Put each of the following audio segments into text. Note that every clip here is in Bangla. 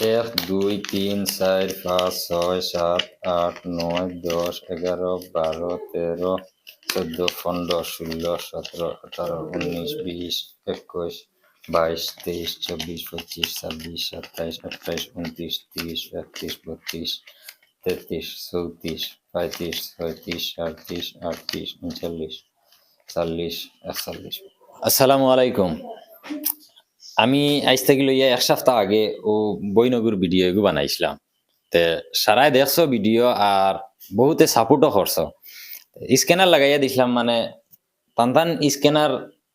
এক দুই, তিন, চার, পাঁচ, ছয়, সাত, আট, নয়, দশ, এগারো, বারো, তেরো, চোদ্দ, পনেরো, ষোলো, সতেরো, আঠারো, উনিশ, বিশ, একুশ, বাইশ, তেইশ, চব্বিশ, পঁচিশ, ছাব্বিশ, সাতাইশ, আঠাইশ, উনত্রিশ, তিরিশ, একত্রিশ, বত্রিশ, তেত্রিশ, চৌত্রিশ, পঁয়ত্রিশ, ছয়ত্রিশ, সাঁত্রিশ, আটত্রিশ, উনচল্লিশ, চল্লিশ, একচল্লিশ। আসসালামু আলাইকুম। আমি আজ থেকে লইয়া এক সপ্তাহ আগে ও বইনগুর ভিডিও এগু বানাইছিলাম। তে সারাই দেখছ ভিডিও আর বহুতে সাপোর্টও করছ। স্ক্যানার লাগাইয়া দিছিলাম মানে টান টান স্ক্যানার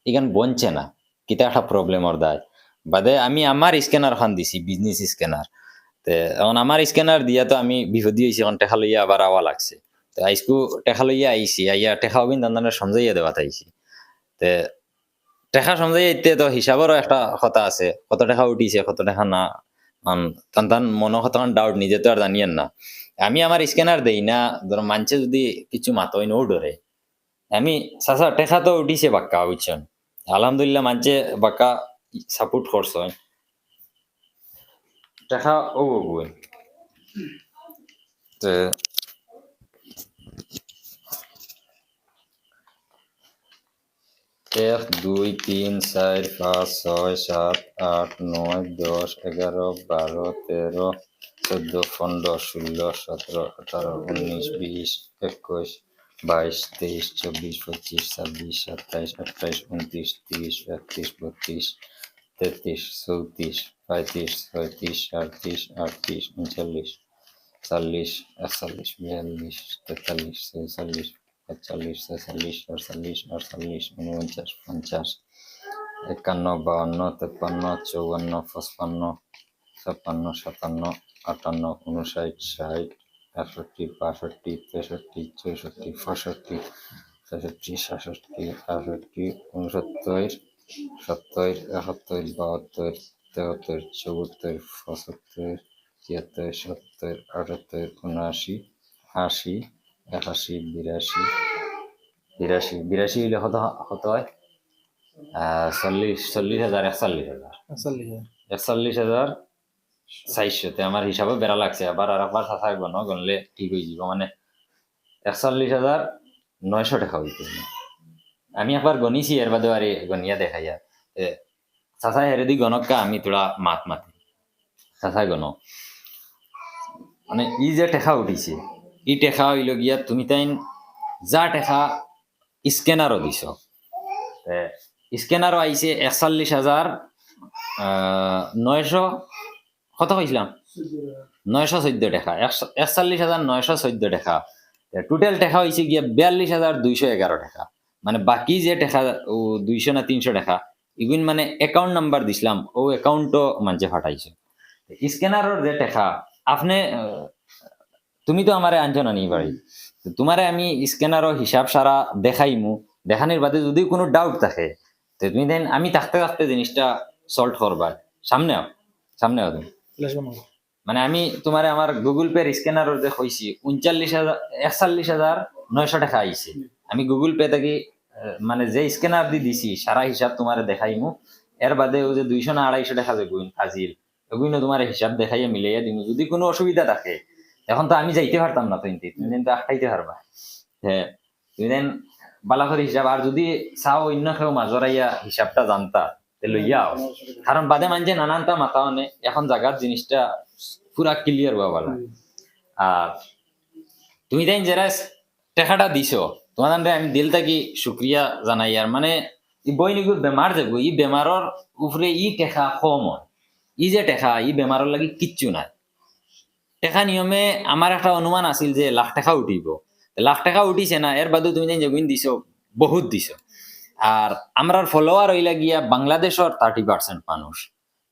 ইখান বনছে না, কিতা একটা প্রবলেমর দায়। বাদে আমি আমার স্ক্যানার খান দিছি বিজনেস স্ক্যানার তে এখন আমার স্ক্যানার দিয়া তো আমি বিপদি হয়েছি এখন টেকা লইয়া আবার আওয়া লাগছে। তো আইসকু টেকা লইয়া আইছি, আইয়া টেকা হবিন তান সমজাইয়া দেওয়া আইছি তে টেকা সমজাই তো হিসাবেরও একটা কথা আছে, কত টাকা উঠিছে, কত টাকা না তান তান ডাউট নিজে তো আর জানিয়েন না। আমি আমার স্ক্যানার দেই না, ধর মানছে যদি কিছু মাতই নো ডরে আমি সাসা টেকা তো উঠিছে বাক্কা, বুঝছেন? আলহামদুলিল্লাহ মানছে বাক্কা সাপোর্ট করছে। টেকা ও। তে এক, দুই, তিন, চার, পাঁচ, ছয়, সাত, আট, নয়, দশ, এগারো, বারো, তেরো, চোদ্দ, পনেরো, ষোলো, সতেরো, আঠারো, উনিশ, বিশ, একুশ, বাইশ, তেইশ, চব্বিশ, পঁচিশ, ছাব্বিশ, সাতাইশ, আঠাইশ, উনত্রিশ, তিরিশ, একত্রিশ, বত্রিশ, তেত্রিশ, চৌত্রিশ, পঁয়ত্রিশ, ছয়ত্রিশ, সাঁত্রিশ, আটত্রিশ, উনচল্লিশ, চল্লিশ, একচল্লিশ, বিয়াল্লিশ, তেতাল্লিশ চৌচল্লিশ পঁয়তাল্লিশ, ছেচল্লিশ আটচল্লিশ আটচল্লিশ উনপঞ্চাশ পঞ্চাশ, একান্ন, বাউন্ন, তেপ্পান্ন, চৌয়ান্ন, পঁচপান্ন, ছাপ্পান্ন, সাতান্ন, আটান্ন উনষাট ষাট, একষট্টি, বাষট্টি, তেষট্টি, চৌষট্টি, পঁয়ষট্টি, ছেষট্টি, সাতষট্টি, আটষট্টি উনসত্তর সত্তর, একাত্তর, বাহাত্তর, তেহাত্তর, চৌহত্তর, পঁচাত্তর তিয়াত্তর সত্তর আটাত্তর, উনআশি, আশি একাশি বিরাশি বিরাশি বিরাশি হইলে কত কত হয়? চল্লিশ চল্লিশ হাজার একচল্লিশ হাজার। একচল্লিশ হাজার। চারশোতে আমার হিসাবে বেড়া লাগছে। আবার আর একবার চাচা গণ গণলে ঠিক হয়ে যাব মানে একচল্লিশ হাজার নয়শো টাকা হইতে আমি একবার গণিছি এর বাদে আরে গনিয়া দেখাইয়া এ চাচা হেরে দি গণকা আমি তোরা মাত মাতি। চাচা গণ মানে ই যে টেকা উঠিছে ই টেকা হইল গিয়া তুমি তাই যা টেকা স্ক্যানারও দিছ। স্ক্যানারও আইছে একচল্লিশ হাজার নয়শো, কত কইছিলাম? নয়শো চোদ্দ একশো- একচল্লিশ হাজার নয়শো চোদ্দ টাকা টোটাল টাকা হয়েছে গিয়া বিয়াল্লিশ হাজার দুইশো এগারো টাকা মানে বাকি যে টাকা দুইশো না তিনশো টাকা ইগুন মানে অ্যাকাউন্ট নাম্বার দিছিলাম, ও অ্যাকাউন্টও মানুষে ফাটাইছে। স্ক্যানারের যে টাকা আপনি তুমি তো আমারে আনছো না নি বাড়ি তোমারে আমি স্ক্যানারও হিসাব সারা দেখাইমু। দেখানির বাদে যদি কোনো ডাউট থাকে তো তুমি দেন আমি থাকতে থাকতে জিনিসটা সলভ করবা সামনে সামনে তুমি। মানে আমি তোমার আমার গুগল পে স্ক্যানার যে কইছি উনচল্লিশ হাজার একচল্লিশ হাজার নয়শো টাকা আইছে আমি গুগল পে থেকে মানে যে স্ক্যানার দি দিছি সারা হিসাব তোমার দেখাইমু। এর বাদে ও যে দুইশো না আড়াইশো টাকা যে গুইন ফাজিল ওগুলো তোমার হিসাব দেখাইয়া মিলাইয়া দিমু। যদি কোনো অসুবিধা থাকে এখন তো আমি যাইতে পারতাম না তো ইনতে তুমি কিন্তু আটকাইতে পারবা। হ্যাঁ তুমি দেন বালাখর হিসাব আর যদি চাও অন্য কেউ মাজরাইয়া হিসাবটা জানতা লইয়াও কারণ বাদে মানছে নানানটা মাথা অনে এখন জাগার জিনিসটা পুরা ক্লিয়ার হওয়া ভালো আর তুমি তাই যারা টেকাটা দিছো তোমার আমি দিল থাকি শুক্রিয়া জানাই আর মানে ই বইনিগুর বেমার যাব ই বেমারর উপরে ই টেকা কম হয়। ই যে টেকা ই বেমারর লাগি কিচ্ছু নাই। টেকা নিয়মে আমার একটা অনুমান আছিল যে লাখ টাকা উঠিব। লাখ টাকা উঠিছে না এর বাদে তুমি যেগুন দিছো, বহুত দিছো। আর আমরার ফলোয়ার হইলা গিয়া বাংলাদেশের থার্টি পার্সেন্ট মানুষ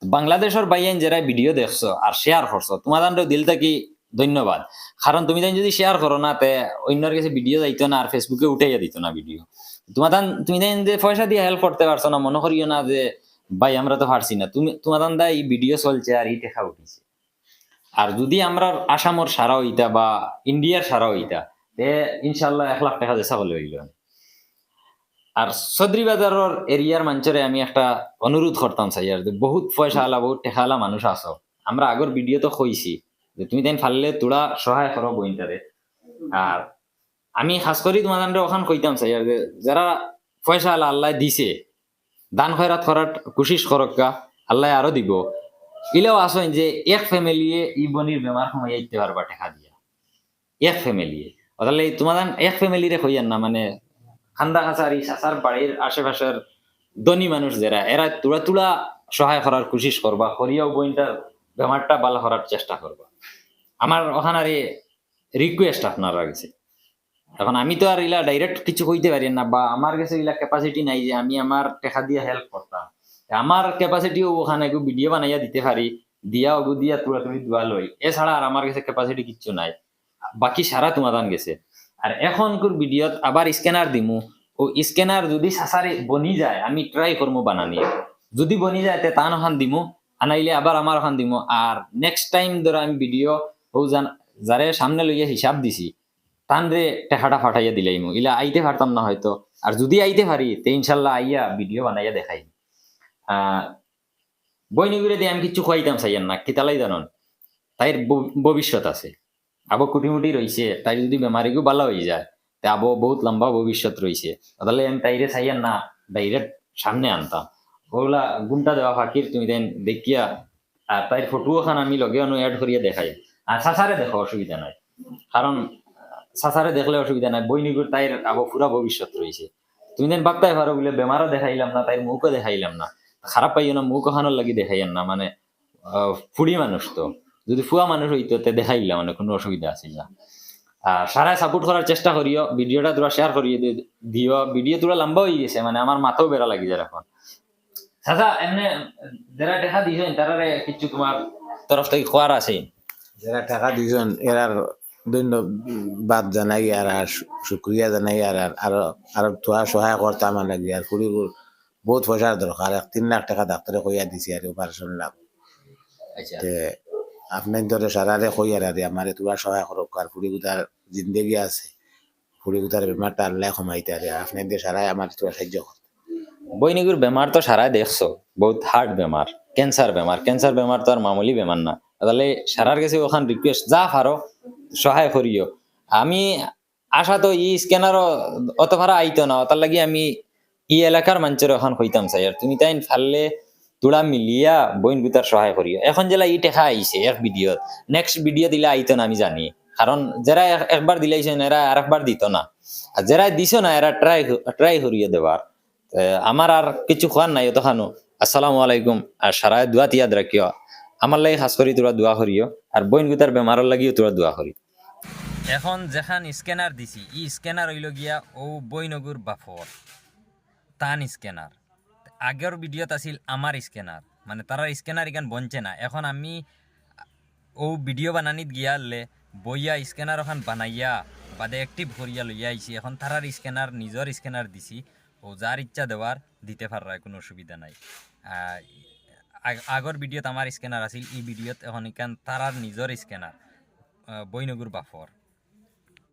বাংলাদেশের বাইয়ান যারা ভিডিও দেখছ আর শেয়ার করছ তোমার দিল থাকি ধন্যবাদ। কারণ তুমি যদি শেয়ার করো না, তে অন্যর কাছে ভিডিও যাইতো না আর ফেসবুকে উঠাইয়া দিত না ভিডিও তোমার তুমি যে পয়সা দিয়ে হেল্প করতে পারছ না, মনে করিও না যে, ভাই আমরা তো পারছি না। তুমি তোমার দা, এই ভিডিও চলছে আর এই টেকা উঠিছে। আর যদি আমরা আসামর সারা হইতা বা ইন্ডিয়ার সারা হইতা তে ইনশাল্লাহ এক লাখ টাকা দেশা বলে হইল। আর সদরি বাজারের এরিয়ার মানুষরে আমি একটা অনুরোধ করতাম চাই আর যে বহুত পয়সা আলা, বহুত টেকা আলা মানুষ আছো। আমরা আগর ভিডিও তো কইছি যে তুমি তাই ফাললে তোরা সহায় করো বইনটারে। আর আমি খাস করি তোমাদের ওখান কইতাম চাই যে যারা পয়সা আলা আল্লাহ দিছে, দান খয়রাত করার কুশিস করক্কা আল্লাহ আরও দিব। ইলেও আসেন যে এক ফ্যামিলিয়ে ই বনির বেমার সময় আইতে পারবা টেকা দিয়া। এক ফ্যামিলিয়ে তাহলে তোমাদের এক ফ্যামিলিরে কইয়ান না মানে খান্দা খাসারি সাসার বাড়ির আশেপাশের ধনী মানুষ যারা, এরা তুলা তুলা সহায় করার কুশিস করবা করিয়াও বইনটার বেমারটা ভালো করার চেষ্টা করবা। আমার ওখানে রিকোয়েস্ট আপনারা গেছে এখন আমি তো আর ইলা ডাইরেক্ট কিছু কইতে পারি না, বা আমার কাছে ইলা ক্যাপাসিটি নাই যে আমি আমার টেকা দিয়ে হেল্প করতাম। আমার ক্যাপাসিটিও ওখানে ভিডিও বানাইয়া দিতে পারি দিয়া ওগু দিয়া তুলা তুমি দোয়া লই এছাড়া আর আমার কাছে ক্যাপাসিটি কিচ্ছু নাই। বাকি সারা তোমাদান গেছে। আর এখনকার ভিডিওত আবার স্ক্যানার দিমু। ও স্ক্যানার যদি সাসারে বনি যায়, আমি ট্রাই করব বানানি। যদি বনি যায়, তে তান ওখান দিমু। আনাইলে আবার আমার ওখান দিমু। আর নেক্সট টাইম ধরো আমি ভিডিও ও যারে সামনে লইয়া হিসাব দিছি টান রে টেকাটা ফাটাইয়া দিলাইমু ইলা আইতে পারতাম না হয়তো। আর যদি আইতে পারি তে ইনশাল্লাহ আইয়া ভিডিও বানাইয়া দেখাই আহ বইনিগুড়ে দিয়ে আমি কিচ্ছু খুয়াইতাম চাইয়ান না কিতালাই জানন তাইর ভবিষ্যৎ আছে। আবো কুটিমুটি রইছে তাই যদি বেমারিগু ভালো হয়ে যায়, তে আবো বহুত লম্বা ভবিষ্যৎ রইছে। তাহলে আমি তাইরে চাইয়ান না, ডাইরেক্ট সামনে আনতাম। ওগুলা গুণটা দেওয়া ফাঁকির, তুমি দেন দেখিয়া আর তাইর ফটো খান আমি লগে অনু অ্যাড করিয়া দেখাই। আর সাসারে দেখো অসুবিধা নাই। কারণ সাসারে দেখলে অসুবিধা নাই, বইনিগুর তাইর আবো পুরা ভবিষ্যৎ রয়েছে তুমি দেন ভাবতে পারো বলে বেমারও দেখাইলাম না তাই মুখও দেখাইলাম না। খারাপ পাইও না মুখ ওখানোর লাগি দেখাইয়ান না মানে ফুড়ি মানুষ তো। যদি ফুয়া মানুষ হইতো, তে দেখাইলাম মানে কোনো অসুবিধা আছিল না। আর সারাই সাপোর্ট করার চেষ্টা করিও, ভিডিওটা তোরা শেয়ার করিয়ে দিও। ভিডিও তোরা লম্বা হয়ে গেছে মানে আমার মাথাও বেড়া লাগি যায় এখন। সাসা এমনি, যারা দেখা দিয়েছেন তারা কিছু তোমার তরফ থেকে খোয়ার আছে? যারা টাকা দিয়েছেন এরার ধন্যবাদ জানাই, আর শুক্রিয়া জানাই, আর আর, আরও তোয়া সহায় করতে আমার লাগি, আর কুড়িগুর বহুত পয়সার দরকার এক তিন লাখ টাকা ডাক্তারে কইয়া দিছি আর অপারেশন লাভ আচ্ছা। তে আপনার ধরে সারারে কইয়া আর আমার তোরা সহায় করক আর কুড়িগুতার জিন্দেগি আছে। কুড়িগুতার বেমারটা আল্লাহ কমাইতে আর আপনার দিয়ে সারাই আমার তোরা সাহায্য করতে বৈনিগুর বেমার তো সারাই দেখছ বহুত হার্ড বেমার ক্যান্সার বেমার ক্যান্সার বেমার তো আর মামুলি বেমার না। তাহলে সারার কাছে ওখান রিকোয়েস্ট যা পারো সহায় করিও আমি আশা তো ই স্ক্যানারও অত ভাড়া আইতো না তার লাগি আমি ই এলাকার মানুষের এখন হইতাম আর তুমি তাই ফাললে তোরা মিলিয়া বইন গুতার সহায় করিও। এখন জেলা ই টেকা আইছে এক ভিডিওত। নেক্সট ভিডিও দিলে আইতো না আমি জানি। কারণ যারা এক- একবার দিলাইছেন এরা আর একবার দিত না। আর যারা দিছ না এরা ট্রাই ট্রাই করিয়ে দেবার আমার আর কিছু খোয়ার নাই খানো আসসালামু আলাইকুম। আর সারা দোয়া তিয়াদ রাখিও আমার লাগি খাস করি তোরা দোয়া করিও। আর বইন গুতার বেমারের লাগিও তোরা দোয়া করি। এখন যেখান স্ক্যানার দিছি, ই স্ক্যানার হইল গিয়া ও বইনগুর বাফর তান স্ক্যানার। আগের ভিডিওত আছিল আমার স্ক্যানার মানে তারা স্ক্যানার ইখান বনছে না। এখন আমি, ও ভিডিও বানানিত গিয়ালে বইয়া স্ক্যানার ওখান বানাইয়া, বাদে অ্যাক্টিভ করিয়া লইয়া আইছি। এখন তারার স্ক্যানার নিজের স্ক্যানার দিছি। ও যার ইচ্ছা দেওয়ার দিতে পারার কোনো অসুবিধা নাই। আগর ভিডিওত আমার স্ক্যানার আছিল এই ভিডিওত এখন ইখান তারার নিজের স্ক্যানার বইনগুর বাফর